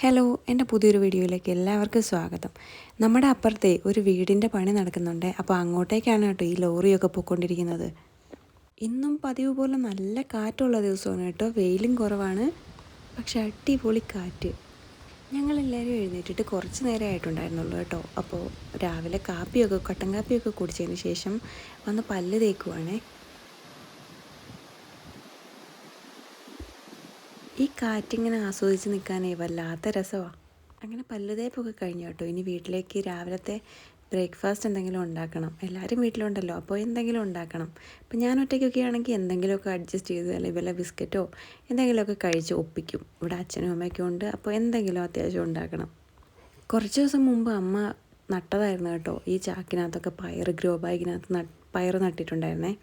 Hello എന്റെ പുതിയൊരു വീഡിയോയിലേക്ക് എല്ലാവർക്കും സ്വാഗതം. നമ്മുടെ അപ്പുറത്തെ ഒരു വീടിന്റെ പണി നടക്കുന്നുണ്ട്. അപ്പോൾ അങ്ങോട്ടേക്കാണ് കേട്ടോ ഈ ലോറിയൊക്കെ പോയിക്കൊണ്ടിരിക്കുന്നത്. ഇന്നും പതിവ് പോലെ നല്ല കാറ്റുള്ള ദിവസമാണ് കേട്ടോ. വെയിലും കുറവാണ്. പക്ഷെ അടിപൊളി കാറ്റ്. ഞങ്ങളെല്ലാവരും എഴുന്നേറ്റിട്ട് കുറച്ച് നേരം ആയിട്ടുണ്ടായിരുന്നുള്ളൂ കേട്ടോ. അപ്പോൾ രാവിലെ കാപ്പിയൊക്കെ കട്ടൻ കാപ്പിയൊക്കെ കുടിച്ചതിന് ശേഷം വന്ന് പല്ല് തേക്കുവാണേ. ഈ കാറ്റിങ്ങനെ ആസ്വദിച്ച് നിൽക്കാനേ വല്ലാത്ത രസമാണ് അങ്ങനെ പല്ലുതേപ്പൊക്കെ കഴിഞ്ഞു കേട്ടോ. ഇനി വീട്ടിലേക്ക് രാവിലത്തെ ബ്രേക്ക്ഫാസ്റ്റ് എന്തെങ്കിലും ഉണ്ടാക്കണം. എല്ലാവരും വീട്ടിലുണ്ടല്ലോ അപ്പോൾ എന്തെങ്കിലും ഉണ്ടാക്കണം. ഇപ്പം ഞാൻ ഒറ്റയ്ക്കൊക്കെ ആണെങ്കിൽ എന്തെങ്കിലുമൊക്കെ അഡ്ജസ്റ്റ് ചെയ്ത് അല്ലെങ്കിൽ വല്ല ബിസ്ക്കറ്റോ എന്തെങ്കിലുമൊക്കെ കഴിച്ച് ഒപ്പിക്കും. ഇവിടെ അച്ഛനും അമ്മയൊക്കെ ഉണ്ട് അപ്പോൾ എന്തെങ്കിലും അത്യാവശ്യം ഉണ്ടാക്കണം. കുറച്ച് ദിവസം മുമ്പ് അമ്മ നട്ടതായിരുന്നു കേട്ടോ. ഈ ചാക്കിനകത്തൊക്കെ പയർ ഗ്രോ ബാഗിനകത്ത് പയർ നട്ടിട്ടുണ്ടായിരുന്നേ.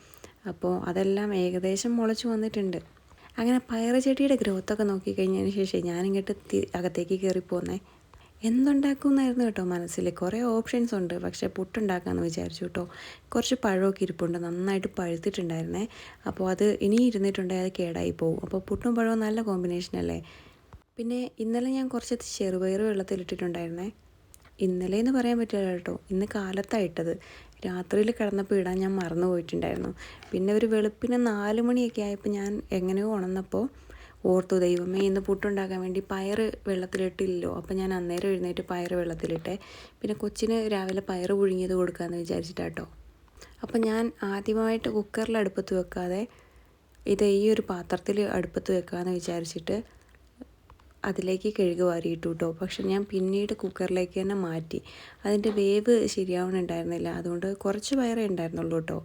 അപ്പോൾ അതെല്ലാം ഏകദേശം മുളച്ച് വന്നിട്ടുണ്ട്. അങ്ങനെ പയറ് ചെടിയുടെ ഗ്രോത്തൊക്കെ നോക്കിക്കഴിഞ്ഞതിന് ശേഷം ഞാനിങ്ങോട്ട് അകത്തേക്ക് കയറിപ്പോന്നേ എന്തുണ്ടാക്കുമെന്നായിരുന്നു കേട്ടോ മനസ്സിൽ കുറേ ഓപ്ഷൻസ് ഉണ്ട്. പക്ഷേ പുട്ടുണ്ടാക്കാമെന്ന് വിചാരിച്ചു കേട്ടോ. കുറച്ച് പഴമൊക്കെ ഇരിപ്പുണ്ട്. നന്നായിട്ട് പഴുത്തിട്ടുണ്ടായിരുന്നേ. അപ്പോൾ അത് ഇനി ഇരുന്നിട്ടുണ്ടെങ്കിൽ അത് കേടായി പോകും അപ്പോൾ പുട്ടും പഴവും നല്ല കോമ്പിനേഷൻ അല്ലേ? പിന്നെ ഇന്നലെ ഞാൻ കുറച്ച് ചെറുപയർ വെള്ളത്തിലിട്ടിട്ടുണ്ടായിരുന്നേ. ഇന്നലെ എന്ന് പറയാൻ പറ്റില്ല കേട്ടോ. ഇന്ന് കാലത്താണ് ഇട്ടത്. രാത്രിയിൽ കിടന്നപ്പോൾ ഇടാൻ ഞാൻ മറന്നു പോയിട്ടുണ്ടായിരുന്നു. പിന്നെ ഒരു വെളുപ്പിന് നാല് മണിയൊക്കെ ആയപ്പോൾ ഞാൻ എങ്ങനെയോ ഉണർന്നപ്പോൾ ഓർത്തു ദൈവമേ ഇന്ന് പുട്ടുണ്ടാക്കാൻ വേണ്ടി പയർ വെള്ളത്തിലിട്ടില്ലല്ലോ. അപ്പോൾ ഞാൻ അന്നേരം എഴുന്നേറ്റ് പയർ വെള്ളത്തിലിട്ടെ. പിന്നെ കൊച്ചിന് രാവിലെ പയർ പുഴുങ്ങിയത് കൊടുക്കാമെന്ന് വിചാരിച്ചിട്ടാട്ടോ. അപ്പോൾ ഞാൻ ആദ്യമായിട്ട് കുക്കറിൽ അടുപ്പത്ത് വെക്കാതെ ഇത് ഈ ഒരു പാത്രത്തിൽ അടുപ്പത്ത് വെക്കാമെന്ന് വിചാരിച്ചിട്ട് അതിലേക്ക് കഴുകി വാരിയിട്ടു കേട്ടോ പക്ഷെ ഞാൻ പിന്നീട് കുക്കറിലേക്ക് തന്നെ മാറ്റി. അതിന്റെ വേവ് ശരിയാവണുണ്ടായിരുന്നില്ല. അതുകൊണ്ട് കുറച്ച് വയറേ ഉണ്ടായിരുന്നുള്ളൂ കേട്ടോ.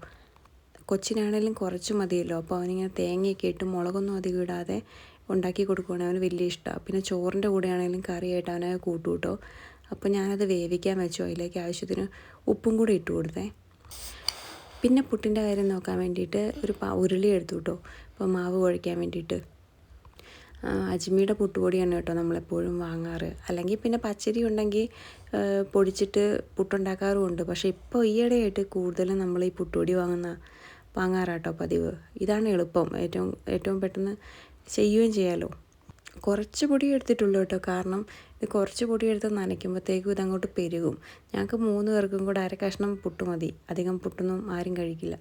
കൊച്ചിനാണേലും കുറച്ച് മതിയല്ലോ. അപ്പോൾ അവനിങ്ങനെ തേങ്ങയൊക്കെ ഇട്ട് മുളകൊന്നും അധികം ഇടാതെ ഉണ്ടാക്കി കൊടുക്കുകയാണെങ്കിൽ അവന് വലിയ ഇഷ്ടമാണ് പിന്നെ ചോറിന്റെ കൂടെ ആണെങ്കിലും കറിയായിട്ട് അവനെ കൂട്ടു കേട്ടോ. അപ്പോൾ ഞാനത് വേവിക്കാൻ വെച്ചു. അതിലേക്ക് ആവശ്യത്തിന് ഉപ്പും കൂടി ഇട്ട് കൊടുത്തേ. പിന്നെ പുട്ടിന്റെ കാര്യം നോക്കാൻ വേണ്ടിയിട്ട് ഒരു ഉരുളി എടുത്തു കേട്ടോ. അപ്പോൾ മാവ് കുഴയ്ക്കാൻ വേണ്ടിയിട്ട്. അജ്മിയുടെ പുട്ടുപൊടിയാണ് കേട്ടോ നമ്മളെപ്പോഴും വാങ്ങാറ്. അല്ലെങ്കിൽ പിന്നെ പച്ചരി ഉണ്ടെങ്കിൽ പൊടിച്ചിട്ട് പുട്ടുണ്ടാക്കാറുമുണ്ട്. പക്ഷേ ഇപ്പോൾ ഈയിടെയായിട്ട് കൂടുതലും നമ്മൾ ഈ പുട്ടുപൊടി വാങ്ങുന്ന വാങ്ങാറാട്ടോ പതിവ്. ഇതാണ് എളുപ്പം. ഏറ്റവും ഏറ്റവും പെട്ടെന്ന് ചെയ്യുകയും ചെയ്യാലോ. കുറച്ച് പൊടി എടുത്തിട്ടുള്ളൂ കേട്ടോ. കാരണം ഇത് കുറച്ച് പൊടി എടുത്ത് നനയ്ക്കുമ്പോഴത്തേക്കും ഇതങ്ങോട്ട് പെരുകും. ഞങ്ങൾക്ക് മൂന്ന് പേർക്കും കൂടെ അര കഷ്ണം പുട്ട് മതി. അധികം പുട്ടൊന്നും ആരും കഴിക്കില്ല.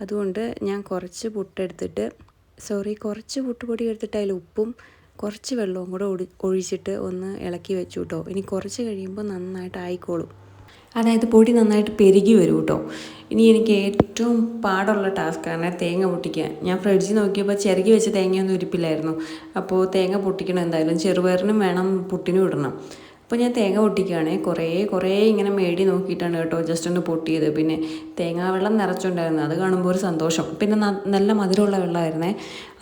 അതുകൊണ്ട് ഞാൻ കുറച്ച് പുട്ടെടുത്തിട്ട് സോറി കുറച്ച് പുട്ടുപൊടി എടുത്തിട്ട് അതിൽ ഉപ്പും കുറച്ച് വെള്ളവും കൂടെ ഒഴി ഒഴിച്ചിട്ട് ഒന്ന് ഇളക്കി വെച്ചു കേട്ടോ ഇനി കുറച്ച് കഴിയുമ്പോൾ നന്നായിട്ട് ആയിക്കോളും. അതായത് പൊടി നന്നായിട്ട് പെരുകി വരും കേട്ടോ ഇനി എനിക്ക് ഏറ്റവും പാടുള്ള ടാസ്ക്കാണ് തേങ്ങ പൊട്ടിക്കാൻ. ഞാൻ ഫ്രിഡ്ജിൽ നോക്കിയപ്പോൾ ചിരകി വെച്ച തേങ്ങയൊന്നും ഇരിപ്പില്ലായിരുന്നു അപ്പോൾ തേങ്ങ പൊട്ടിക്കണം എന്തായാലും. ചെറുപയറിനും വേണം പുട്ടിനും ഇടണം. അപ്പോൾ ഞാൻ തേങ്ങ പൊട്ടിക്കുകയാണ്. കുറേ കുറേ ഇങ്ങനെ മേടി നോക്കിയിട്ടാണ് കേട്ടോ ജസ്റ്റ് ഒന്ന് പൊട്ടിയത്. പിന്നെ തേങ്ങാ വെള്ളം നിറച്ചുണ്ടായിരുന്നു. അത് കാണുമ്പോൾ ഒരു സന്തോഷം. പിന്നെ നല്ല മധുരമുള്ള വെള്ളമായിരുന്നേ.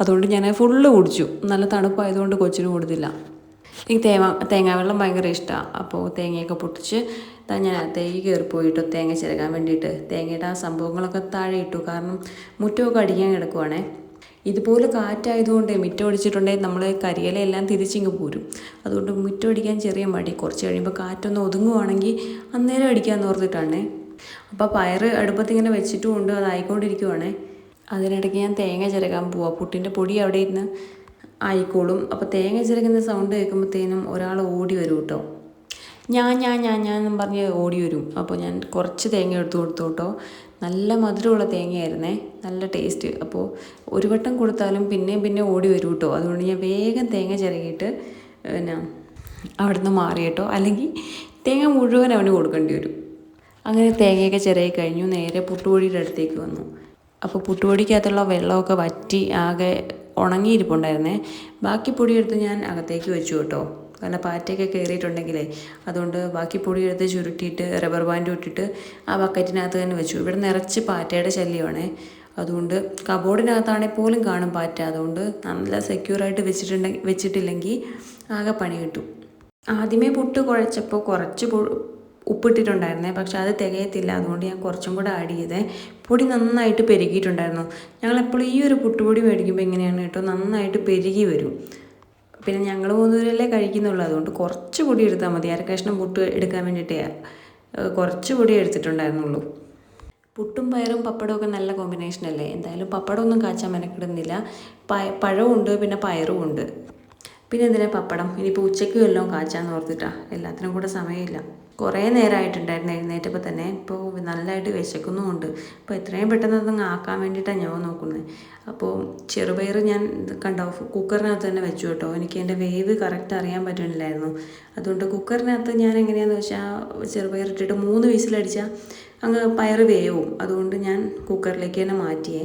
അതുകൊണ്ട് ഞാൻ ഫുള്ള് കുടിച്ചു. നല്ല തണുപ്പായതുകൊണ്ട് കൊച്ചിന് കൊടുത്തില്ല. എനിക്ക് തേങ്ങ തേങ്ങാവെള്ളം ഭയങ്കര ഇഷ്ടമാണ് അപ്പോൾ തേങ്ങയൊക്കെ പൊട്ടിച്ച് ഞാൻ തേങ്ങ കയറി പോയിട്ടു തേങ്ങ ചിരകാൻ വേണ്ടിയിട്ട് തേങ്ങയുടെ ആ സംഭവങ്ങളൊക്കെ താഴെ ഇട്ടു. കാരണം മുറ്റമൊക്കെ അടിക്കാൻ കിടക്കുവാണേ. ഇതുപോലെ കാറ്റായതുകൊണ്ട് മുറ്റമടിച്ചിട്ടുണ്ടെങ്കിൽ നമ്മൾ കരിയിലെല്ലാം തിരിച്ചിങ്ങ് പോരും. അതുകൊണ്ട് മുറ്റമടിക്കാൻ ചെറിയ മടി. കുറച്ച് കഴിയുമ്പോൾ കാറ്റൊന്ന് ഒതുങ്ങുവാണെങ്കിൽ അന്നേരം അടിക്കാമെന്ന് ഓർത്തിട്ടാണ്. അപ്പോൾ പയർ അടുപ്പത്തിങ്ങനെ വെച്ചിട്ടുമുണ്ട് അതായിക്കൊണ്ടിരിക്കുവാണ് അതിനിടയ്ക്ക് ഞാൻ തേങ്ങ ചിരകാൻ പോവാം. പുട്ടിന്റെ പൊടി അവിടെ ഇരുന്ന് ആയിക്കോളും. അപ്പോൾ തേങ്ങ ചിരകുന്ന സൗണ്ട് കേൾക്കുമ്പോഴത്തേനും ഒരാൾ ഓടി വരും കേട്ടോ. ഞാൻ ഞാൻ ഞാൻ ഞാൻ എന്നും പറഞ്ഞ് ഓടി വരും. അപ്പോൾ ഞാൻ കുറച്ച് തേങ്ങ എടുത്തു കൊടുത്തു കേട്ടോ. നല്ല മധുരമുള്ള തേങ്ങയായിരുന്നേ. നല്ല ടേസ്റ്റ് അപ്പോൾ ഒരു വട്ടം കൊടുത്താലും പിന്നെയും പിന്നെ ഓടി വരും കേട്ടോ. അതുകൊണ്ട് ഞാൻ വേഗം തേങ്ങ ചിരകിയിട്ട് പിന്നെ അവിടെ നിന്ന് മാറി കേട്ടോ. അല്ലെങ്കിൽ തേങ്ങ മുഴുവൻ അവന് കൊടുക്കേണ്ടി വരും. അങ്ങനെ തേങ്ങയൊക്കെ ചിരകി കഴിഞ്ഞു. നേരെ പുട്ടുപൊടിയുടെ അടുത്തേക്ക് വന്നു. അപ്പോൾ പുട്ടുപൊടിക്കകത്തുള്ള വെള്ളമൊക്കെ വറ്റി ആകെ ഉണങ്ങിയിരിപ്പുണ്ടായിരുന്നേ. ബാക്കി പൊടിയെടുത്ത് ഞാൻ അകത്തേക്ക് വെച്ചു കേട്ടോ. കാരണം പാറ്റയൊക്കെ കയറിയിട്ടുണ്ടെങ്കിലേ അതുകൊണ്ട് ബാക്കി പൊടി എടുത്ത് ചുരുട്ടിയിട്ട് റബ്ബർ ബാൻഡ് ഇട്ടിട്ട് ആ ബക്കറ്റിനകത്ത് തന്നെ വെച്ചു. ഇവിടെ നിറച്ച് പാറ്റയുടെ ശല്യമാണേ. അതുകൊണ്ട് കബോർഡിനകത്താണെങ്കിൽ പോലും കാണും പാറ്റ. അതുകൊണ്ട് നല്ല സെക്യൂറായിട്ട് വെച്ചിട്ടുണ്ടെങ്കിൽ വെച്ചിട്ടില്ലെങ്കിൽ ആകെ പണി കിട്ടും. ആദ്യമേ പുട്ട് കുഴച്ചപ്പോൾ കുറച്ച് ഉപ്പിട്ടിട്ടുണ്ടായിരുന്നേ പക്ഷെ അത് തികയത്തില്ല. അതുകൊണ്ട് ഞാൻ കുറച്ചും കൂടെ ആഡ് ചെയ്തേ. പൊടി നന്നായിട്ട് പെരുകിയിട്ടുണ്ടായിരുന്നു. ഞങ്ങളെപ്പോഴും ഈ ഒരു പുട്ടുപൊടി മേടിക്കുമ്പോൾ എങ്ങനെയാണ് കേട്ടോ നന്നായിട്ട് പെരുകി വരും. പിന്നെ ഞങ്ങൾ മൂന്നുപേരല്ലേ കഴിക്കുന്നുള്ളൂ. അതുകൊണ്ട് കുറച്ച് പൊടി എടുത്താൽ മതി. അര കഷ്ണം പുട്ട് എടുക്കാൻ വേണ്ടിയിട്ടേ കുറച്ച് പൊടി എടുത്തിട്ടുണ്ടായിരുന്നുള്ളൂ. പുട്ടും പയറും പപ്പടവും ഒക്കെ നല്ല കോമ്പിനേഷൻ അല്ലേ? എന്തായാലും പപ്പടമൊന്നും കാച്ചാൻ മെനക്കിടുന്നില്ല. പഴവും ഉണ്ട് പിന്നെ പയറും ഉണ്ട്. പിന്നെ എന്തിനാ പപ്പടം? ഇനിയിപ്പോൾ ഉച്ചയ്ക്ക് വല്ലതും കാച്ചാന്ന് ഓർത്തിട്ടാ. എല്ലാത്തിനും കൂടെ സമയമില്ല. കുറേ നേരമായിട്ടുണ്ടായിരുന്നു എഴുന്നേറ്റപ്പോൾ തന്നെ. ഇപ്പോൾ നല്ലതായിട്ട് വിശക്കുന്നുമുണ്ട്. അപ്പോൾ എത്രയും പെട്ടെന്ന് അതങ്ങ് ആക്കാൻ വേണ്ടിയിട്ടാണ് ഞാൻ നോക്കുന്നത്. അപ്പോൾ ചെറുപയർ ഞാൻ കണ്ടോ കുക്കറിനകത്ത് തന്നെ വെച്ചു കേട്ടോ. എനിക്ക് എന്റെ വേവ് കറക്റ്റ് അറിയാൻ പറ്റുന്നില്ലായിരുന്നു. അതുകൊണ്ട് കുക്കറിനകത്ത് ഞാൻ എങ്ങനെയാണെന്ന് വെച്ചാൽ ചെറുപയർ ഇട്ടിട്ട് മൂന്ന് വിസിലടിച്ചാൽ അങ്ങ് പയർ വേവും. അതുകൊണ്ട് ഞാൻ കുക്കറിലേക്ക് തന്നെ മാറ്റിയേ.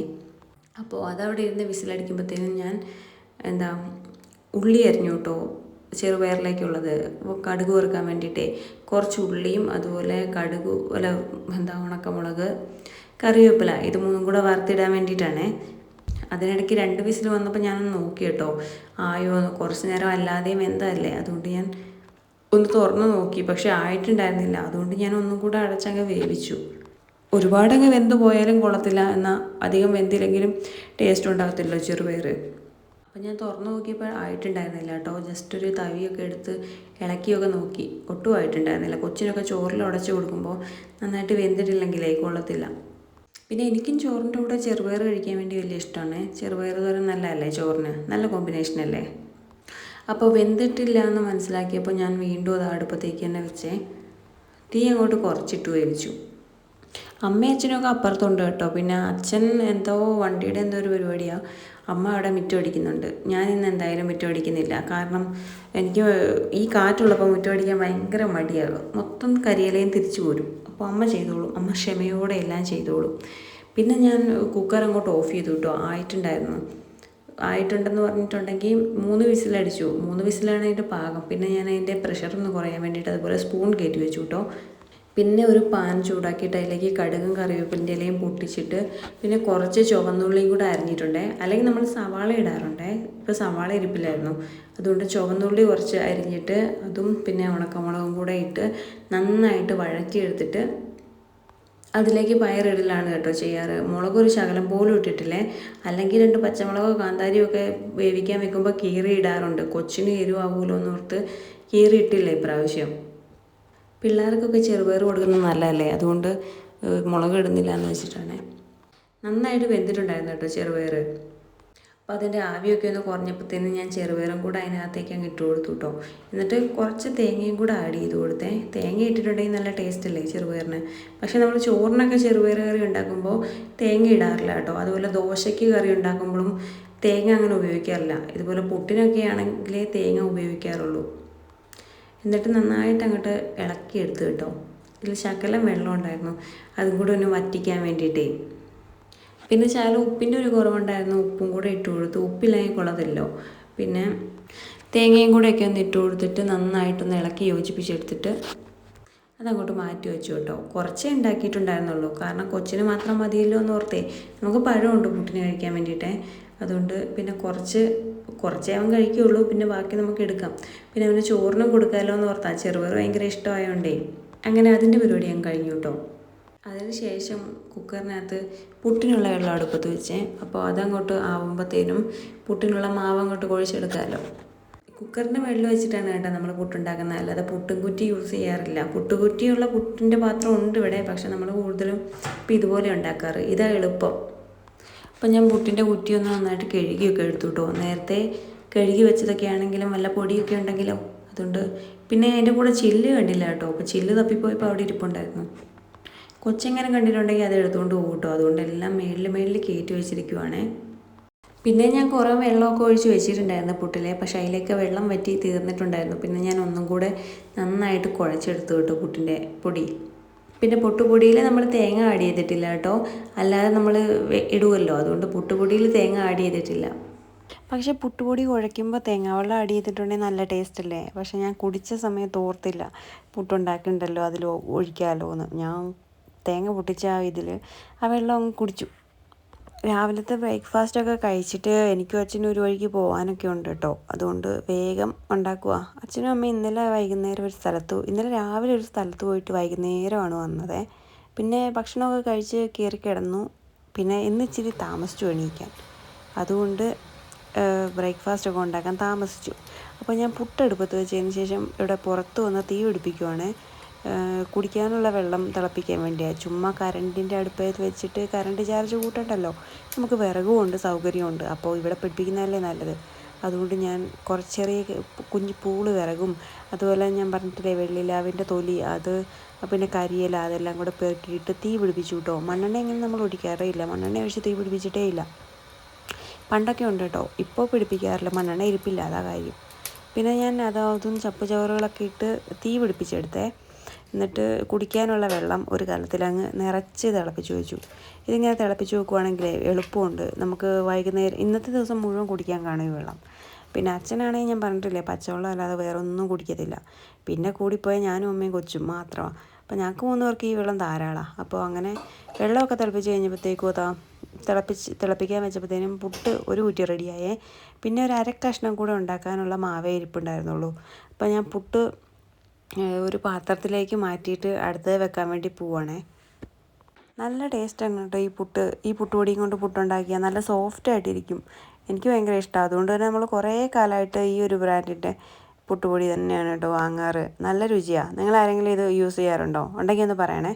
അപ്പോൾ അതവിടെ ഇരുന്ന് വിസിലടിക്കുമ്പോഴത്തേനും ഞാൻ എന്താ ഉള്ളി അരിഞ്ഞു കേട്ടോ. ചെറുപയറിലേക്കുള്ളത്. കടുക് വറുക്കാൻ വേണ്ടിയിട്ടേ കുറച്ച് ഉള്ളിയും അതുപോലെ കടുക് അല്ല എന്താ ഉണക്കമുളക് കറിവേപ്പില ഇത് മൂന്നും കൂടെ വറുത്തിടാൻ വേണ്ടിയിട്ടാണേ. അതിനിടയ്ക്ക് രണ്ട് വിസിൽ വന്നപ്പോൾ ഞാനൊന്ന് നോക്കി കേട്ടോ. ആയോ കുറച്ച് നേരം അല്ലാതെയും എന്തല്ലേ? അതുകൊണ്ട് ഞാൻ ഒന്ന് തുറന്ന് നോക്കി. പക്ഷെ ആയിട്ടുണ്ടായിരുന്നില്ല. അതുകൊണ്ട് ഞാൻ ഒന്നും കൂടെ അടച്ചങ്ങ് വേവിച്ചു. ഒരുപാടങ്ങ് വെന്ത് പോയാലും കൊള്ളത്തില്ല. എന്നാൽ അധികം വെന്തില്ലെങ്കിലും ടേസ്റ്റ് ഉണ്ടാകത്തില്ലല്ലോ ചെറുപയർ അപ്പം ഞാൻ തുറന്നു നോക്കിയപ്പോൾ ആയിട്ടുണ്ടായിരുന്നില്ല കേട്ടോ. ജസ്റ്റ് ഒരു തവിയൊക്കെ എടുത്ത് ഇളക്കിയൊക്കെ നോക്കി. ഒട്ടും ആയിട്ടുണ്ടായിരുന്നില്ല. കൊച്ചിനൊക്കെ ചോറിൽ ഉടച്ച് കൊടുക്കുമ്പോൾ നന്നായിട്ട് വെന്തിട്ടില്ലെങ്കിലേ കൊള്ളത്തില്ല. പിന്നെ എനിക്കും ചോറിന്റെ കൂടെ ചെറുപയർ കഴിക്കാൻ വേണ്ടി വലിയ ഇഷ്ടമാണ്. ചെറുപയർ തോരൻ നല്ലതല്ലേ ചോറിന്? നല്ല കോമ്പിനേഷൻ അല്ലേ? അപ്പോൾ വെന്തിട്ടില്ല എന്ന് മനസ്സിലാക്കിയപ്പോൾ ഞാൻ വീണ്ടും അത് അടുപ്പത്തേക്ക് തന്നെ വെച്ചേ. തീ അങ്ങോട്ട് കുറച്ചിട്ട് വേവിച്ചു. അമ്മയും അച്ഛനൊക്കെ അപ്പുറത്തുണ്ട് കേട്ടോ. പിന്നെ അച്ഛൻ എന്തോ വണ്ടിയുടെ എന്തോ ഒരു പരിപാടിയാണ് അമ്മ അവിടെ മുറ്റമടിക്കുന്നുണ്ട് ഞാൻ ഇന്ന് എന്തായാലും മുറ്റമടിക്കുന്നില്ല കാരണം എനിക്ക് ഈ കാറ്റുള്ളപ്പോൾ മുറ്റമടിക്കാൻ ഭയങ്കര മടിയാകും മൊത്തം കരിയിലയും തിരിച്ചു പോരും. അപ്പോൾ അമ്മ ചെയ്തോളും. അമ്മ ക്ഷമയോടെ എല്ലാം ചെയ്തോളും. പിന്നെ ഞാൻ കുക്കർ അങ്ങോട്ട് ഓഫ് ചെയ്തു കേട്ടോ ആയിട്ടുണ്ടായിരുന്നു. ആയിട്ടുണ്ടെന്ന് പറഞ്ഞിട്ടുണ്ടെങ്കിൽ മൂന്ന് വിസിലടിച്ചു മൂന്ന് വിസിലാണ് അതിന്റെ പാകം. പിന്നെ ഞാൻ അതിന്റെ പ്രഷറൊന്ന് കുറയാൻ വേണ്ടിയിട്ട് അതുപോലെ സ്പൂൺ കയറ്റി വെച്ചു കേട്ടോ പിന്നെ ഒരു പാൻ ചൂടാക്കിയിട്ട് അതിലേക്ക് കടുകും കറിവേപ്പിന്റെ ഇലയും പൊട്ടിച്ചിട്ട് പിന്നെ കുറച്ച് ചുവന്നുള്ളിയും കൂടെ അരിഞ്ഞിട്ടുണ്ട്. അല്ലെങ്കിൽ നമ്മൾ സവാള ഇടാറുണ്ടേ. ഇപ്പോൾ സവാള ഇരിപ്പില്ലായിരുന്നു അതുകൊണ്ട് ചുവന്നുള്ളി കുറച്ച് അരിഞ്ഞിട്ട് അതും പിന്നെ ഉണക്കമുളകും കൂടെ ഇട്ട് നന്നായിട്ട് വഴറ്റിയെടുത്തിട്ട് അതിലേക്ക് പയറിടലാണ് കേട്ടോ ചെയ്യാറ്. മുളക് ഒരു ശകലം പോലും ഇട്ടിട്ടില്ലേ? അല്ലെങ്കിൽ രണ്ട് പച്ചമുളകോ കാന്താരിയോ ഒക്കെ വേവിക്കാൻ വെക്കുമ്പോൾ കീറി ഇടാറുണ്ട്. കൊച്ചിന് എരിവാകുമല്ലോ എന്നോർത്ത് കീറി ഇട്ടില്ല ഇപ്രാവശ്യം. പിള്ളേർക്കൊക്കെ ചെറുപയർ കൊടുക്കുന്നത് നല്ലതല്ലേ? അതുകൊണ്ട് മുളക് ഇടുന്നില്ല എന്ന് വെച്ചിട്ടാണ്. നന്നായിട്ട് വെന്തിട്ടുണ്ടായിരുന്നു കേട്ടോ ചെറുപയർ. അപ്പോൾ അതിന്റെ ആവിയൊക്കെ ഒന്ന് കുറഞ്ഞപ്പോഴത്തേനും ഞാൻ ചെറുപയറും കൂടെ അതിനകത്തേക്ക് അങ്ങ് ഇട്ട് കൊടുത്തു കേട്ടോ. എന്നിട്ട് കുറച്ച് തേങ്ങയും കൂടെ ആഡ് ചെയ്ത് കൊടുത്തേ. തേങ്ങ ഇട്ടിട്ടുണ്ടെങ്കിൽ നല്ല ടേസ്റ്റ് അല്ലേ ചെറുപയറിന്? പക്ഷേ നമ്മൾ ചോറിനൊക്കെ ചെറുപയർ കറി ഉണ്ടാക്കുമ്പോൾ തേങ്ങ ഇടാറില്ല കേട്ടോ. അതുപോലെ ദോശയ്ക്ക് കറി ഉണ്ടാക്കുമ്പോഴും തേങ്ങ അങ്ങനെ ഉപയോഗിക്കാറില്ല. ഇതുപോലെ പുട്ടിനൊക്കെ ആണെങ്കിലേ തേങ്ങ ഉപയോഗിക്കാറുള്ളൂ. എന്നിട്ട് നന്നായിട്ട് അങ്ങോട്ട് ഇളക്കി എടുത്തു കേട്ടോ. ഇതിൽ ശകലം വെള്ളം ഉണ്ടായിരുന്നു. അതും കൂടെ ഒന്ന് വറ്റിക്കാൻ വേണ്ടിയിട്ടേ. പിന്നെ ശാല ഉപ്പിന്റെ ഒരു കുറവുണ്ടായിരുന്നു. ഉപ്പും കൂടെ ഇട്ട് കൊടുത്തു. ഉപ്പില്ലെങ്കിൽ കൊള്ളതല്ലോ പിന്നെ തേങ്ങയും കൂടെ ഒക്കെ ഒന്ന് ഇട്ട് കൊടുത്തിട്ട് നന്നായിട്ടൊന്ന് ഇളക്കി യോജിപ്പിച്ചെടുത്തിട്ട് അതങ്ങോട്ട് മാറ്റി വെച്ചു കേട്ടോ. കുറച്ചേ ഉണ്ടാക്കിയിട്ടുണ്ടായിരുന്നുള്ളൂ. കാരണം കൊച്ചിന് മാത്രം മതിയല്ലോ എന്ന് ഓർത്തേ. നമുക്ക് പഴമുണ്ട് പുട്ടിന് കഴിക്കാൻ വേണ്ടിയിട്ടേ. അതുകൊണ്ട് പിന്നെ കുറച്ച് കുറച്ചേ അവൻ കഴിക്കുകയുള്ളൂ. പിന്നെ ബാക്കി നമുക്ക് എടുക്കാം. പിന്നെ അവന് ചോറിനും കൊടുക്കാമല്ലോ എന്ന് ഓർത്താ ചെറുപയർ ഭയങ്കര ഇഷ്ടമായതുകൊണ്ടേ അങ്ങനെ അതിന്റെ പരിപാടി ഞാൻ കഴിഞ്ഞു കേട്ടോ അതിനുശേഷം കുക്കറിനകത്ത് പുട്ടിനുള്ള വെള്ളം അടുപ്പത്ത് വെച്ചേ. അപ്പോൾ അതങ്ങോട്ട് ആവുമ്പോഴത്തേനും പുട്ടിനുള്ള മാവ് അങ്ങോട്ട് കുഴച്ചെടുക്കാമല്ലോ കുക്കറിന്റെ വെള്ളം വെച്ചിട്ടാണ് കേട്ടോ നമ്മൾ പുട്ടുണ്ടാക്കുന്നത്. അല്ലാതെ പുട്ടും കുറ്റി യൂസ് ചെയ്യാറില്ല. പുട്ടുകുറ്റിയുള്ള പുട്ടിന്റെ പാത്രം ഉണ്ട് ഇവിടെ. പക്ഷെ നമ്മൾ കൂടുതലും ഇപ്പം ഇതുപോലെ ഉണ്ടാക്കാറ്. ഇതാ എളുപ്പം. അപ്പം ഞാൻ പുട്ടിന്റെ കുറ്റി ഒന്ന് നന്നായിട്ട് കഴുകിയൊക്കെ എടുത്തു കേട്ടോ നേരത്തെ കഴുകി വെച്ചതൊക്കെ ആണെങ്കിലും വല്ല പൊടിയൊക്കെ ഉണ്ടെങ്കിലോ അതുകൊണ്ട് പിന്നെ അതിന്റെ കൂടെ ചില്ല് കണ്ടില്ല കേട്ടോ. അപ്പോൾ ചില്ല് തപ്പിപ്പോയപ്പോൾ അവിടെ ഇരിപ്പുണ്ടായിരുന്നു. കൊച്ചെങ്ങനെ കണ്ടിട്ടുണ്ടെങ്കിൽ അത് എടുത്തുകൊണ്ട് പോകും കേട്ടോ. അതുകൊണ്ട് എല്ലാം മേളിൽ മേളിൽ കയറ്റി വെച്ചിരിക്കുവാണേ. പിന്നെ ഞാൻ കുറേ വെള്ളമൊക്കെ ഒഴിച്ച് വെച്ചിട്ടുണ്ടായിരുന്നു പുട്ടിലെ. പക്ഷേ അതിലേക്ക് വെള്ളം വറ്റി തീർന്നിട്ടുണ്ടായിരുന്നു. പിന്നെ ഞാൻ ഒന്നും കൂടെ നന്നായിട്ട് കുഴച്ചെടുത്തു കേട്ടോ പുട്ടിന്റെ പൊടി. പിന്നെ പുട്ടുപൊടിയിൽ നമ്മൾ തേങ്ങ ആഡ് ചെയ്തിട്ടില്ല കേട്ടോ. അല്ലാതെ നമ്മൾ ഇടുമല്ലോ അതുകൊണ്ട് പുട്ടുപൊടിയിൽ തേങ്ങ ആഡ് ചെയ്തിട്ടില്ല. പക്ഷേ പുട്ടുപൊടി കുഴയ്ക്കുമ്പോൾ തേങ്ങാവെള്ളം ആഡ് ചെയ്തിട്ടുണ്ടെങ്കിൽ നല്ല ടേസ്റ്റ് അല്ലേ? പക്ഷേ ഞാൻ കുടിച്ച സമയത്ത് ഓർത്തില്ല. പുട്ടുണ്ടാക്കിണ്ടല്ലോ അതിൽ ഒഴിക്കാമല്ലോ എന്ന്. ഞാൻ തേങ്ങ പൊട്ടിച്ച ആ ഇതിൽ ആ വെള്ളം കുടിച്ചു. രാവിലത്തെ ബ്രേക്ക്ഫാസ്റ്റൊക്കെ കഴിച്ചിട്ട് എനിക്കും അച്ഛനും ഒരു വഴിക്ക് പോകാനൊക്കെ ഉണ്ട് കേട്ടോ. അതുകൊണ്ട് വേഗം ഉണ്ടാക്കുക അച്ഛനും അമ്മയും ഇന്നലെ വൈകുന്നേരം ഒരു സ്ഥലത്ത് ഇന്നലെ രാവിലെ ഒരു സ്ഥലത്ത് പോയിട്ട് വൈകുന്നേരമാണ് വന്നത്. പിന്നെ ഭക്ഷണമൊക്കെ കഴിച്ച് കയറി കിടന്നു. പിന്നെ ഇന്ന് ഇച്ചിരി താമസിച്ചു എണീക്കാൻ. അതുകൊണ്ട് ബ്രേക്ക്ഫാസ്റ്റ് ഒക്കെ ഉണ്ടാക്കാൻ താമസിച്ചു. അപ്പോൾ ഞാൻ പുട്ടെടുപ്പത്ത് വെച്ചതിന് ശേഷം ഇവിടെ പുറത്ത് വന്ന് തീ പിടിപ്പിക്കുവാണ്. കുടിക്കാനുള്ള വെള്ളം തിളപ്പിക്കാൻ വേണ്ടിയാണ് ചുമ്മാ കറണ്ടിന്റെ അടുപ്പത്ത് വെച്ചിട്ട് കറണ്ട് ചാർജ് കൂട്ടണ്ടല്ലോ. നമുക്ക് വിറകും ഉണ്ട് സൗകര്യമുണ്ട്. അപ്പോൾ ഇവിടെ പിടിപ്പിക്കുന്നതല്ലേ നല്ലത്. അതുകൊണ്ട് ഞാൻ കുറച്ച് ചെറിയ കുഞ്ഞു പൂൾ വിറകും. അതുപോലെ ഞാൻ പറഞ്ഞിട്ടില്ലേ വെള്ളിലാവിന്റെ തൊലി അത് പിന്നെ കരിയില അതെല്ലാം കൂടെ പെറുക്കിയിട്ട് തീ പിടിപ്പിച്ചു കേട്ടോ. മണ്ണെണ്ണ എങ്ങനെ നമ്മൾ ഒഴിക്കാറേ ഇല്ല മണ്ണെണ്ണ ഒഴിച്ച് തീ പിടിപ്പിച്ചിട്ടേ ഇല്ല. പണ്ടൊക്കെ ഉണ്ട് കേട്ടോ. ഇപ്പോൾ പിടിപ്പിക്കാറില്ല. മണ്ണെണ്ണ ഇരിപ്പില്ല. അതാ കാര്യം. പിന്നെ ഞാൻ അത് അതും ചപ്പ് ചവറുകളൊക്കെ ഇട്ട് തീ പിടിപ്പിച്ചെടുത്തേ. എന്നിട്ട് കുടിക്കാനുള്ള വെള്ളം ഒരു കലത്തിൽ അങ്ങ് നിറച്ച് തിളപ്പിച്ച് വെച്ചു. ഇതിങ്ങനെ തിളപ്പിച്ച് വെക്കുവാണെങ്കിൽ എളുപ്പമുണ്ട്. നമുക്ക് വൈകുന്നേരം ഇന്നത്തെ ദിവസം മുഴുവൻ കുടിക്കാൻ കാണും ഈ വെള്ളം. പിന്നെ അച്ഛനാണെങ്കിൽ ഞാൻ പറഞ്ഞിട്ടില്ലേ പച്ചവെള്ളം അല്ലാതെ വേറെ ഒന്നും കുടിക്കത്തില്ല. പിന്നെ കൂടിപ്പോയ ഞാനും അമ്മയും കൊച്ചും മാത്രമാണ് അപ്പോൾ ഞങ്ങൾക്ക് മൂന്ന് പേർക്ക് ഈ വെള്ളം ധാരാളമാണ് അപ്പോൾ അങ്ങനെ വെള്ളമൊക്കെ തിളപ്പിച്ച് കഴിഞ്ഞപ്പോഴത്തേക്കും അതാ തിളപ്പിച്ച് തിളപ്പിക്കാൻ വെച്ചപ്പോഴത്തേനും പുട്ട് ഒരു കുറ്റി റെഡിയായേ. പിന്നെ ഒരു അര കഷ്ണം കൂടെ ഉണ്ടാക്കാനുള്ള മാവേ ഇരിപ്പുണ്ടായിരുന്നുള്ളൂ. അപ്പോൾ ഞാൻ പുട്ട് ഒരു പാത്രത്തിലേക്ക് മാറ്റിയിട്ട് അടുത്തത് വെക്കാൻ വേണ്ടി പോവാണേ. നല്ല ടേസ്റ്റ് കേട്ടോ ഈ പുട്ട്. ഈ പുട്ടുപൊടിയും കൊണ്ട് പുട്ടുണ്ടാക്കിയാൽ നല്ല സോഫ്റ്റ് ആയിട്ടിരിക്കും. എനിക്ക് ഭയങ്കര ഇഷ്ടമാണ് അതുകൊണ്ട് തന്നെ നമ്മൾ കുറേ കാലമായിട്ട് ഈ ഒരു ബ്രാൻഡിന്റെ പുട്ടുപൊടി തന്നെയാണ് കേട്ടോ വാങ്ങാറ്. നല്ല രുചിയാണ് നിങ്ങൾ ആരെങ്കിലും ഇത് യൂസ് ചെയ്യാറുണ്ടോ? ഉണ്ടെങ്കിൽ ഒന്ന് പറയണേ.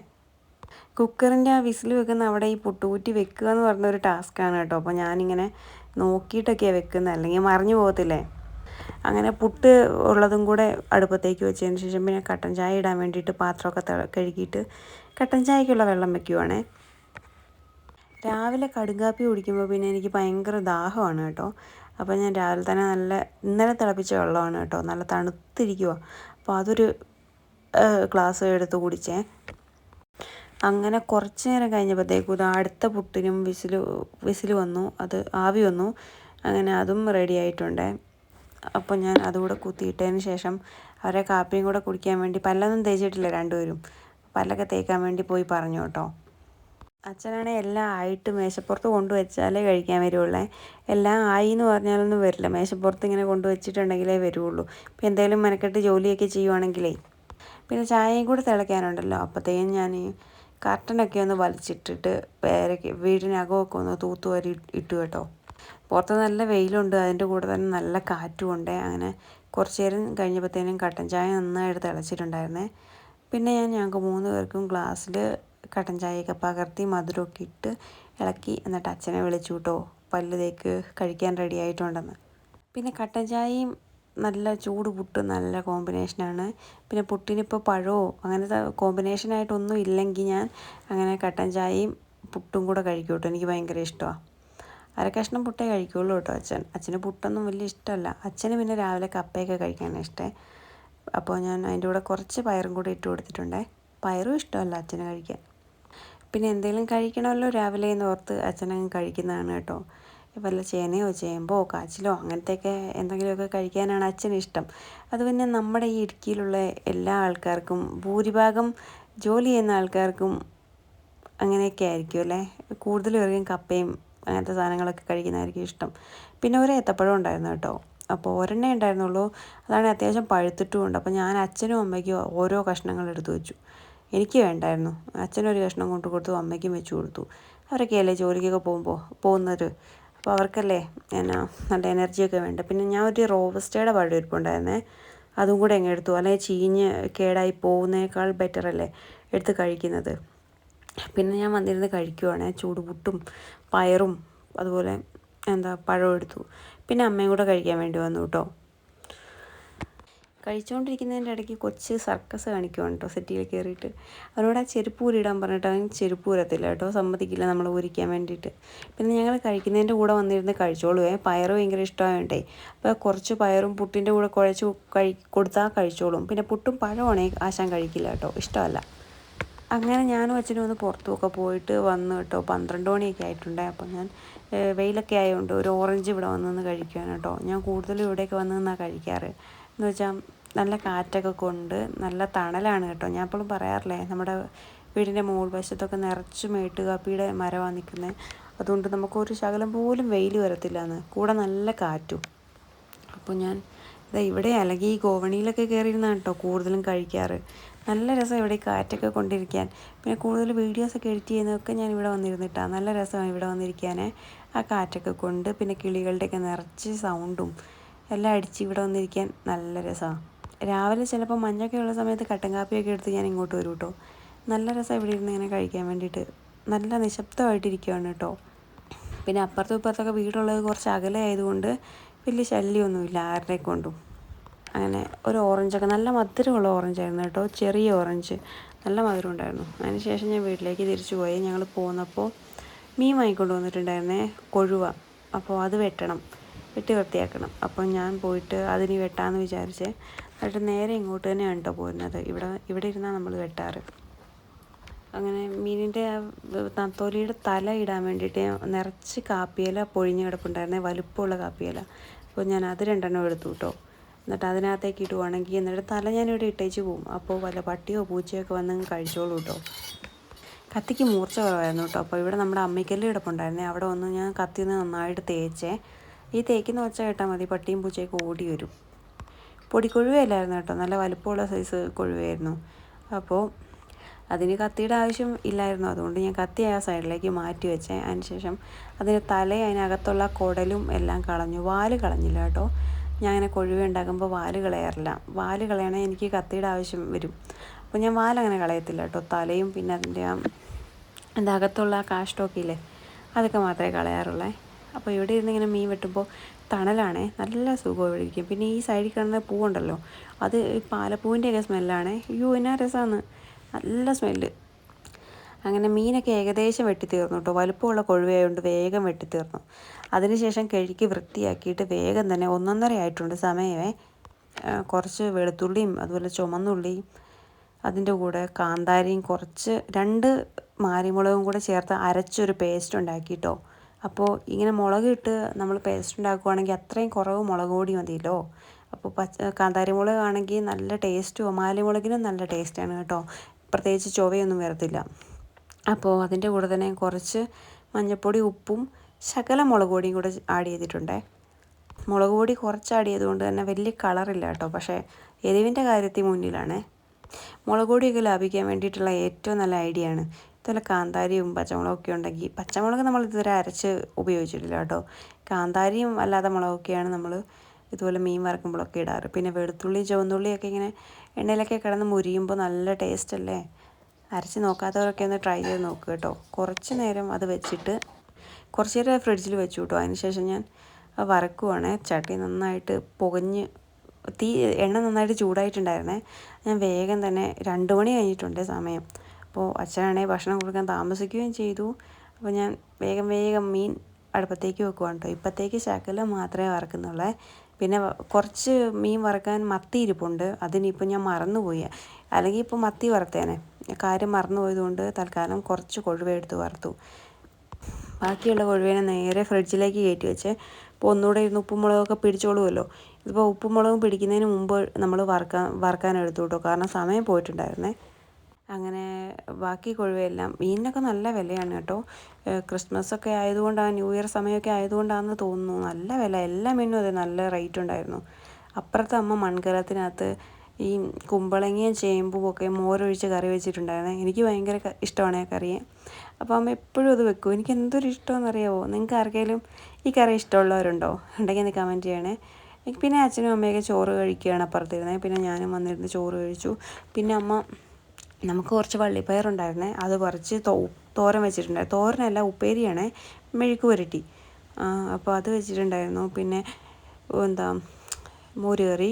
കുക്കറിന്റെ ആ വിസിൽ വെക്കുന്ന അവിടെ ഈ പുട്ടുകൂറ്റി വെക്കുക എന്ന് പറഞ്ഞ ഒരു ടാസ്ക്കാണ് കേട്ടോ അപ്പോൾ ഞാനിങ്ങനെ നോക്കിയിട്ടൊക്കെയാണ് വെക്കുന്നത് അല്ലെങ്കിൽ മറിഞ്ഞു പോകത്തില്ലേ? അങ്ങനെ പുട്ട് ഉള്ളതും കൂടെ അടുപ്പത്തേക്ക് വെച്ചതിന് ശേഷം പിന്നെ കട്ടൻ ചായ ഇടാൻ വേണ്ടിയിട്ട് പാത്രമൊക്കെ കഴുകിയിട്ട് കട്ടൻ ചായക്കുള്ള വെള്ളം വെക്കുവാണേ. രാവിലെ കടുങ്കാപ്പി കുടിക്കുമ്പോൾ പിന്നെ എനിക്ക് ഭയങ്കര ദാഹമാണ് കേട്ടോ. അപ്പോൾ ഞാൻ രാവിലെ തന്നെ നല്ല ഇന്നലെ തിളപ്പിച്ച വെള്ളമാണ് കേട്ടോ. നല്ല തണുത്തിരിക്കുക അപ്പോൾ അതൊരു ഗ്ലാസ് എടുത്ത് കുടിച്ചേ. അങ്ങനെ കുറച്ച് നേരം കഴിഞ്ഞപ്പോഴത്തേക്കും ഇത് അടുത്ത പുട്ടിനും വിസിൽ വിസിൽ വന്നു. അത് ആവി വന്നു. അങ്ങനെ അതും റെഡി ആയിട്ടുണ്ട്. അപ്പോൾ ഞാൻ അതുകൂടെ കുത്തിയിട്ടതിന് ശേഷം അവരെ കാപ്പിയും കൂടെ കുടിക്കാൻ വേണ്ടി പല്ലൊന്നും തേച്ചിട്ടില്ല രണ്ടുപേരും. പല്ലൊക്കെ തേക്കാൻ വേണ്ടി പോയി പറഞ്ഞു കേട്ടോ. അച്ഛനാണെങ്കിൽ എല്ലാം ആയിട്ട് മേശപ്പുറത്ത് കൊണ്ടുവച്ചാലേ കഴിക്കാൻ വരുള്ളേ എല്ലാം ആയി എന്ന് പറഞ്ഞാലൊന്നും വരില്ല. മേശപ്പുറത്ത് ഇങ്ങനെ കൊണ്ടുവച്ചിട്ടുണ്ടെങ്കിലേ വരുള്ളൂ ഇപ്പം എന്തെങ്കിലും മെനക്കെട്ട് ജോലിയൊക്കെ ചെയ്യുവാണെങ്കിലേ. പിന്നെ ചായയും കൂടെ തിളയ്ക്കാനുണ്ടല്ലോ. അപ്പോഴത്തേക്കും ഞാൻ കർട്ടനൊക്കെ ഒന്ന് വലിച്ചിട്ടിട്ട് പേരയ്ക്ക് വീടിനകമൊക്കെ ഒന്ന് തൂത്തുവാരി ഇട്ടു കേട്ടോ. പുറത്ത് നല്ല വെയിലുണ്ട് അതിന്റെ കൂടെ തന്നെ നല്ല കാറ്റുമുണ്ട്. അങ്ങനെ കുറച്ച് നേരം കഴിഞ്ഞപ്പോഴത്തേനും കട്ടൻ ചായ നന്നായിട്ട് തിളച്ചിട്ടുണ്ടായിരുന്നേ. പിന്നെ ഞാൻ ഞങ്ങൾക്ക് മൂന്ന് പേർക്കും ഗ്ലാസ്സിൽ കട്ടൻ ചായയൊക്കെ പകർത്തി മധുരമൊക്കെ ഇട്ട് ഇളക്കി എന്നിട്ട് അച്ഛനെ വിളിച്ചു കേട്ടോ പല്ല് തേക്ക് കഴിക്കാൻ റെഡി ആയിട്ടുണ്ടെന്ന്. പിന്നെ കട്ടൻ ചായയും നല്ല ചൂട് പുട്ട് നല്ല കോമ്പിനേഷനാണ് പിന്നെ പുട്ടിനിപ്പോൾ പഴമോ അങ്ങനത്തെ കോമ്പിനേഷനായിട്ടൊന്നും ഇല്ലെങ്കിൽ ഞാൻ അങ്ങനെ കട്ടൻ ചായയും പുട്ടും കൂടെ കഴിക്കും കേട്ടോ എനിക്ക് ഭയങ്കര ഇഷ്ടമാണ്. അരക്കഷ്ണം പുട്ടേ കഴിക്കുള്ളൂ കേട്ടോ അച്ഛൻ. അച്ഛന് പുട്ടൊന്നും വലിയ ഇഷ്ടമല്ല. അച്ഛന് പിന്നെ രാവിലെ കപ്പയൊക്കെ കഴിക്കാനാണ് ഇഷ്ടേ. അപ്പോൾ ഞാൻ അതിന്റെ കൂടെ കുറച്ച് പയറും കൂടി ഇട്ട് കൊടുത്തിട്ടുണ്ടേ. പയറും ഇഷ്ടമല്ല അച്ഛന് കഴിക്കാൻ. പിന്നെ എന്തെങ്കിലും കഴിക്കണമല്ലോ രാവിലെ എന്ന് ഓർത്ത് അച്ഛനങ്ങ് കഴിക്കുന്നതാണ് കേട്ടോ. വല്ല ചേനയോ ചേമ്പോ കാച്ചിലോ അങ്ങനത്തെയൊക്കെ എന്തെങ്കിലുമൊക്കെ കഴിക്കാനാണ് അച്ഛന് ഇഷ്ടം. അത് പിന്നെ നമ്മുടെ ഈ ഇടുക്കിയിലുള്ള എല്ലാ ആൾക്കാർക്കും ഭൂരിഭാഗം ജോലി ചെയ്യുന്ന ആൾക്കാർക്കും അങ്ങനെയൊക്കെ ആയിരിക്കും അല്ലേ? കൂടുതലും അറിയും കപ്പയും അങ്ങനത്തെ സാധനങ്ങളൊക്കെ കഴിക്കുന്നതായിരിക്കും ഇഷ്ടം. പിന്നെ ഒരു ഏത്തപ്പഴം ഉണ്ടായിരുന്നു കേട്ടോ. അപ്പോൾ ഒരെണ്ണേ ഉണ്ടായിരുന്നുള്ളൂ. അതാണ് അത്യാവശ്യം പഴുത്തിട്ടുമുണ്ട് അപ്പോൾ ഞാൻ അച്ഛനും അമ്മയ്ക്കും ഓരോ കഷ്ണങ്ങൾ എടുത്തു വെച്ചു. എനിക്ക് വേണ്ടായിരുന്നു. അച്ഛനൊരു കഷ്ണം കൊണ്ട് കൊടുത്തു അമ്മയ്ക്കും വെച്ച് കൊടുത്തു. അവരൊക്കെ അല്ലേ ജോലിക്കൊക്കെ പോകുമ്പോൾ പോകുന്നത്? അപ്പോൾ അവർക്കല്ലേ എന്നാ നല്ല എനർജിയൊക്കെ വേണ്ട? പിന്നെ ഞാൻ ഒരു റോബസ്റ്റയുടെ പഴം ഇരിപ്പുണ്ടായിരുന്നേ അതും കൂടെ എങ്ങനെ എടുത്തു. അല്ലെങ്കിൽ ചീഞ്ഞ് കേടായി പോകുന്നേക്കാൾ ബെറ്റർ അല്ലേ എടുത്ത് കഴിക്കുന്നത്. പിന്നെ ഞാൻ വന്നിരുന്ന് കഴിക്കുവാണേ. ചൂടുപുട്ടും പയറും അതുപോലെ എന്താ പഴം എടുത്തു. പിന്നെ അമ്മയും കൂടെ കഴിക്കാൻ വേണ്ടി വന്നു കേട്ടോ. കഴിച്ചുകൊണ്ടിരിക്കുന്നതിന്റെ ഇടയ്ക്ക് കൊച്ച് സർക്കസ് കാണിക്കുവാണ് കേട്ടോ സെറ്റിയിൽ കയറിയിട്ട്. അവരോട് ആ ചെരുപ്പൂരിടാൻ പറഞ്ഞിട്ട് അവൻ ചെരുപ്പൂരത്തില്ല കേട്ടോ സമ്മതിക്കില്ല നമ്മൾ ഊരിക്കാൻ വേണ്ടിയിട്ട്. പിന്നെ ഞങ്ങൾ കഴിക്കുന്നതിന്റെ കൂടെ വന്നിരുന്ന് കഴിച്ചോളൂ ഏ. പയറ് ഭയങ്കര ഇഷ്ടമായോണ്ടേ അപ്പോൾ കുറച്ച് പയറും പുട്ടിന്റെ കൂടെ കുഴച്ച് കഴി കൊടുത്താൽ കഴിച്ചോളും. പിന്നെ പുട്ടും പഴമാണെങ്കിൽ ആശാൻ കഴിക്കില്ല കേട്ടോ ഇഷ്ടമല്ല. അങ്ങനെ ഞാനും അച്ഛനും ഒന്ന് പുറത്തുമൊക്കെ പോയിട്ട് വന്നു കേട്ടോ. പന്ത്രണ്ട് മണിയൊക്കെ ആയിട്ടുണ്ട് അപ്പോൾ ഞാൻ വെയിലൊക്കെ ആയതുകൊണ്ട് ഒരു ഓറഞ്ച് ഇവിടെ വന്ന് നിന്ന് കഴിക്കുവാൻ കേട്ടോ. ഞാൻ കൂടുതലും ഇവിടെയൊക്കെ വന്ന് നിന്നാണ് കഴിക്കാറ്. എന്ന് വെച്ചാൽ നല്ല കാറ്റൊക്കെ കൊണ്ട് നല്ല തണലാണ് കേട്ടോ. ഞാൻ എപ്പോഴും പറയാറില്ലേ നമ്മുടെ വീടിന്റെ മുകൾ വശത്തൊക്കെ നിറച്ച് മേട്ട് കാപ്പിയുടെ മരമാണ് നിൽക്കുന്നത് അതുകൊണ്ട് നമുക്കൊരു ശകലം പോലും വെയിൽ വരത്തില്ല എന്ന് കൂടെ നല്ല കാറ്റും. അപ്പോൾ ഞാൻ ഇതാ ഇവിടെ അല്ലെങ്കിൽ ഈ ഗോവണിയിലൊക്കെ കയറിയിരുന്നാണ് കേട്ടോ കൂടുതലും കഴിക്കാറ്. നല്ല രസം ഇവിടെ കാറ്റൊക്കെ കൊണ്ടിരിക്കാൻ. പിന്നെ കൂടുതൽ വീഡിയോസൊക്കെ എഡിറ്റ് ചെയ്യുന്നതൊക്കെ ഞാൻ ഇവിടെ വന്നിരുന്നിട്ടാണ് നല്ല രസമാണ് ഇവിടെ വന്നിരിക്കാൻ ആ കാറ്റൊക്കെ കൊണ്ട് പിന്നെ കിളികളുടെയൊക്കെ നിറച്ച് സൗണ്ടും എല്ലാം അടിച്ച് ഇവിടെ വന്നിരിക്കാൻ നല്ല രസമാണ് രാവിലെ ചിലപ്പോൾ മഞ്ഞൊക്കെ ഉള്ള സമയത്ത് കട്ടൻ കാപ്പിയൊക്കെ എടുത്ത് ഞാൻ ഇങ്ങോട്ട് വരും കേട്ടോ നല്ല രസം ഇവിടെ ഇരുന്ന് ഇങ്ങനെ കഴിക്കാൻ വേണ്ടിയിട്ട്. നല്ല നിശബ്ദമായിട്ടിരിക്കുകയാണ് കേട്ടോ പിന്നെ അപ്പുറത്തും ഇപ്പുറത്തൊക്കെ വീടുള്ളത് കുറച്ച് അകലെ ആയതുകൊണ്ട് വലിയ ശല്യമൊന്നുമില്ല ആരുടെ കൊണ്ടും. അങ്ങനെ ഒരു ഓറഞ്ചൊക്കെ നല്ല മധുരമുള്ള ഓറഞ്ച് ആയിരുന്നു കേട്ടോ ചെറിയ ഓറഞ്ച് നല്ല മധുരം ഉണ്ടായിരുന്നു. അതിന് ശേഷം ഞാൻ വീട്ടിലേക്ക് തിരിച്ചു പോയി. ഞങ്ങൾ പോന്നപ്പോൾ മീൻ വാങ്ങിക്കൊണ്ട് വന്നിട്ടുണ്ടായിരുന്നേ കൊഴുവ. അപ്പോൾ അത് വെട്ടണം വെട്ടി വൃത്തിയാക്കണം. അപ്പോൾ ഞാൻ പോയിട്ട് അതിന് വെട്ടാമെന്ന് വിചാരിച്ചേ എന്നിട്ട് നേരെ ഇങ്ങോട്ട് തന്നെയാണ് കേട്ടോ പോരുന്നത്. ഇവിടെ ഇവിടെ ഇരുന്നാൽ നമ്മൾ വെട്ടാറ്. അങ്ങനെ മീനിന്റെ നത്തോലിയുടെ തല ഇടാൻ വേണ്ടിയിട്ട് നിറച്ച് കാപ്പിയില പൊഴിഞ്ഞ് കിടപ്പുണ്ടായിരുന്നേ വലുപ്പമുള്ള കാപ്പിയില. അപ്പോൾ ഞാൻ അത് രണ്ടെണ്ണം എടുത്തു കേട്ടോ. എന്നിട്ട് അതിനകത്തേക്ക് ഇടുവാണെങ്കിൽ എന്നിട്ട് തല ഞാനിവിടെ ഇട്ടേച്ച് പോവും. അപ്പോൾ വല്ല പട്ടിയോ പൂച്ചയോ ഒക്കെ വന്ന് കഴിച്ചോളൂ കേട്ടോ. കത്തിക്ക് മൂർച്ച കുറവായിരുന്നു കേട്ടോ. അപ്പോൾ ഇവിടെ നമ്മുടെ അമ്മിക്കല്ല് കിടപ്പുണ്ടായിരുന്നേ. അവിടെ ഒന്ന് ഞാൻ കത്തിന്ന് നന്നായിട്ട് തേച്ചേ. ഈ തേക്കുന്ന ഒച്ച കേട്ടാൽ മതി. പട്ടിയും പൂച്ചയൊക്കെ ഓടി വരും. പൊടിക്കൊഴുവയല്ലായിരുന്നു കേട്ടോ. നല്ല വലുപ്പമുള്ള സൈസ് കൊഴുവയായിരുന്നു. അപ്പോൾ അതിന് കത്തിയുടെ ആവശ്യം ഇല്ലായിരുന്നു. അതുകൊണ്ട് ഞാൻ കത്തി ആ സൈഡിലേക്ക് മാറ്റി വെച്ചേ. അതിനുശേഷം അതിന് തല അതിനകത്തുള്ള കുടലും എല്ലാം കളഞ്ഞു. വാൽ കളഞ്ഞില്ല കേട്ടോ. ഞാൻ അങ്ങനെ കൊഴുവ ഉണ്ടാക്കുമ്പോൾ വാൽ കളയാറില്ല. വാൽ കളയണേ എനിക്ക് കത്തിയുടെ ആവശ്യം വരും. അപ്പോൾ ഞാൻ വാലങ്ങനെ കളയത്തില്ല കേട്ടോ. തലയും പിന്നെ അതിന്റെ ആ എന്റെ അകത്തുള്ള ആ കാഷ്ടമൊക്കെ ഇല്ലേ അതൊക്കെ മാത്രമേ കളയാറുള്ളേ. അപ്പോൾ ഇവിടെ ഇരുന്ന് ഇങ്ങനെ മീൻ വെട്ടുമ്പോൾ തണലാണേ നല്ല സുഖം ഇവിടെ ഇരിക്കും. പിന്നെ ഈ സൈഡിൽ കിടന്ന പൂവുണ്ടല്ലോ അത് പാലപ്പൂവിന്റെയൊക്കെ സ്മെല്ലാണേ. അയ്യോ എന്നാ രസമാണ്. നല്ല സ്മെല്ല്. അങ്ങനെ മീനൊക്കെ ഏകദേശം വെട്ടിത്തീർന്നു കേട്ടോ. വലുപ്പമുള്ള കൊഴുവയായതുകൊണ്ട് വേഗം വെട്ടിത്തീർന്നു. അതിനുശേഷം കഴുകി വൃത്തിയാക്കിയിട്ട് വേഗം തന്നെ ഒന്നൊന്നര ആയിട്ടുണ്ട് സമയമേ. കുറച്ച് വെളുത്തുള്ളിയും അതുപോലെ ചുമന്നുള്ളിയും അതിന്റെ കൂടെ കാന്താരിയും കുറച്ച് രണ്ട് മാരിമുളകും കൂടെ ചേർത്ത് അരച്ചൊരു പേസ്റ്റ് ഉണ്ടാക്കിയിട്ടോ അപ്പോൾ ഇങ്ങനെ മുളക് ഇട്ട് നമ്മൾ പേസ്റ്റ് ഉണ്ടാക്കുവാണെങ്കിൽ അത്രയും കുറവ് മുളക് പൊടി മതിയല്ലോ. അപ്പോൾ പച്ച കാന്താരി മുളക് ആണെങ്കിൽ നല്ല ടേസ്റ്റും മാലിമുളകിനും നല്ല ടേസ്റ്റാണ് കേട്ടോ. പ്രത്യേകിച്ച് ചൊവയൊന്നും വരത്തില്ല. അപ്പോൾ അതിന്റെ കൂടെ തന്നെ കുറച്ച് മഞ്ഞൾപ്പൊടി ഉപ്പും ശകല മുളക് പൊടിയും കൂടെ ആഡ് ചെയ്തിട്ടുണ്ട്. മുളക് പൊടി കുറച്ച് ആഡ് ചെയ്തുകൊണ്ട് തന്നെ വലിയ കളറില്ല കേട്ടോ പക്ഷേ എരിവിന്റെ കാര്യത്തിൽ മുന്നിലാണ്. മുളക് പൊടിയൊക്കെ ലാഭിക്കാൻ വേണ്ടിയിട്ടുള്ള ഏറ്റവും നല്ല ഐഡിയ ആണ്. ഇതുപോലെ കാന്താരിയും പച്ചമുളകൊക്കെ ഉണ്ടെങ്കിൽ പച്ചമുളക് നമ്മൾ ഇതുവരെ അരച്ച് ഉപയോഗിച്ചിട്ടില്ല കേട്ടോ. കാന്താരിയും അല്ലാതെ മുളകൊക്കെയാണ് നമ്മൾ ഇതുപോലെ മീൻ വറക്കുമ്പോഴൊക്കെ ഇടാറ്. പിന്നെ വെളുത്തുള്ളി ചുവന്നുള്ളിയൊക്കെ ഇങ്ങനെ എണ്ണയിലൊക്കെ കിടന്ന് മുരിയുമ്പോൾ നല്ല ടേസ്റ്റ് അല്ലേ? അരച്ച് നോക്കാത്തവരൊക്കെ ഒന്ന് ട്രൈ ചെയ്ത് നോക്കുക കേട്ടോ. കുറച്ച് നേരം അത് വെച്ചിട്ട് കുറച്ച് നേരം ഫ്രിഡ്ജിൽ വെച്ചു കേട്ടോ. അതിനുശേഷം ഞാൻ വറക്കുവാണ്. ചട്ടി നന്നായിട്ട് പുകഞ്ഞ് തീ എണ്ണ നന്നായിട്ട് ചൂടായിട്ടുണ്ടായിരുന്നേ. ഞാൻ വേഗം തന്നെ രണ്ട് മണി കഴിഞ്ഞിട്ടുണ്ട് സമയം. അപ്പോൾ അച്ഛനാണെങ്കിൽ ഭക്ഷണം കൊടുക്കാൻ താമസിക്കുകയും ചെയ്തു. അപ്പോൾ ഞാൻ വേഗം വേഗം മീൻ അടുപ്പത്തേക്ക് വെക്കുവാണ് കേട്ടോ. ഇപ്പോഴത്തേക്ക് ശകലം മാത്രമേ വറക്കുന്നുള്ളേ. പിന്നെ കുറച്ച് മീൻ വറക്കാൻ മത്തി ഇരിപ്പുണ്ട്. അതിനിപ്പോൾ ഞാൻ മറന്നുപോയി. അല്ലെങ്കിൽ ഇപ്പോൾ മത്തി വറുത്തേനെ. കാര്യം മറന്നുപോയതുകൊണ്ട് തൽക്കാലം കുറച്ച് കൊഴുവ എടുത്ത് വറുത്തു ബാക്കിയുള്ള കൊഴുവേനെ നേരെ ഫ്രിഡ്ജിലേക്ക് കയറ്റി വെച്ച് അപ്പോൾ ഒന്നുകൂടെ ഇരുന്ന് ഉപ്പും മുളകൊക്കെ പിടിച്ചോളുമല്ലോ ഇതിപ്പോൾ ഉപ്പും മുളകും പിടിക്കുന്നതിന് മുമ്പ് നമ്മൾ വറുക്കാൻ വറുക്കാൻ എടുത്തു കേട്ടോ കാരണം സമയം പോയിട്ടുണ്ടായിരുന്നേ. അങ്ങനെ ബാക്കി കൊഴുവയെല്ലാം മീനിനൊക്കെ നല്ല വിലയാണ് കേട്ടോ. ക്രിസ്മസ് ഒക്കെ ആയതുകൊണ്ടാണ് ന്യൂ ഇയർ സമയമൊക്കെ ആയതുകൊണ്ടാണെന്ന് തോന്നുന്നു. നല്ല വില എല്ലാ മീനും അതെ നല്ല റേറ്റ് ഉണ്ടായിരുന്നു. അപ്പുറത്തെ അമ്മ മൺകലത്തിനകത്ത് ഈ കുമ്പളങ്ങയും ചേമ്പും ഒക്കെ മോരൊഴിച്ച് കറി വെച്ചിട്ടുണ്ടായിരുന്നേ. എനിക്ക് ഭയങ്കര ഇഷ്ടമാണ് ആ കറിയെ. അപ്പോൾ അമ്മ എപ്പോഴും അത് വെക്കും. എനിക്ക് എന്തൊരു ഇഷ്ടമെന്നറിയാമോ നിങ്ങൾക്ക് ആർക്കെങ്കിലും ഈ കറി ഇഷ്ടമുള്ളവരുണ്ടോ? ഉണ്ടെങ്കിൽ ഒന്ന് കമന്റ് ചെയ്യണേ. പിന്നെ അച്ഛനും അമ്മയൊക്കെ ചോറ് കഴിക്കുകയാണ് അപ്പുറത്തിരുന്നത് പിന്നെ ഞാനും വന്നിരുന്ന് ചോറ് കഴിച്ചു. പിന്നെ അമ്മ നമുക്ക് കുറച്ച് വള്ളിപ്പയറുണ്ടായിരുന്നേ അത് കുറച്ച് തോ തോരൻ വെച്ചിട്ടുണ്ടായിരുന്നു. തോരനല്ല ഉപ്പേരിയാണ്. മെഴുക്ക് പുരട്ടി. അപ്പോൾ അത് വെച്ചിട്ടുണ്ടായിരുന്നു. പിന്നെ എന്താ മോരുകറി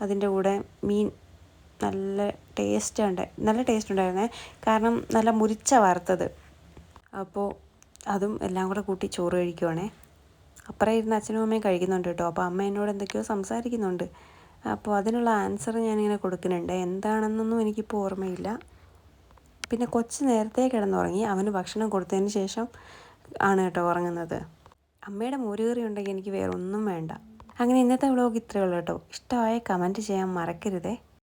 അതിന്റെ കൂടെ മീൻ നല്ല ടേസ്റ്റ് ഉണ്ട് നല്ല ടേസ്റ്റ് ഉണ്ടായിരുന്നേ കാരണം നല്ല മുരിച്ച വറുത്തത്. അപ്പോൾ അതും എല്ലാം കൂടെ കൂട്ടി ചോറ് കഴിക്കുവാണേ. അപ്പുറം ഇരുന്ന് അച്ഛനും അമ്മയും കഴിക്കുന്നുണ്ട് കേട്ടോ. അപ്പോൾ അമ്മ എന്നോട് എന്തൊക്കെയോ സംസാരിക്കുന്നുണ്ട്. അപ്പോൾ അതിനുള്ള ആൻസർ ഞാനിങ്ങനെ കൊടുക്കുന്നുണ്ട്. എന്താണെന്നൊന്നും എനിക്കിപ്പോൾ ഓർമ്മയില്ല. പിന്നെ കൊച്ച് നേരത്തെ കിടന്നുറങ്ങി. അവന് ഭക്ഷണം കൊടുത്തതിന് ശേഷം ആണ് കേട്ടോ ഉറങ്ങുന്നത്. അമ്മയുടെ മോരുകറി ഉണ്ടെങ്കിൽ എനിക്ക് വേറെ ഒന്നും വേണ്ട. അങ്ങനെ ഇന്നത്തെ വ്ളോഗ് ഇത്രയേ ഉള്ളൂ കേട്ടോ. ഇഷ്ടമായ കമന്റ് ചെയ്യാൻ മറക്കരുതേ.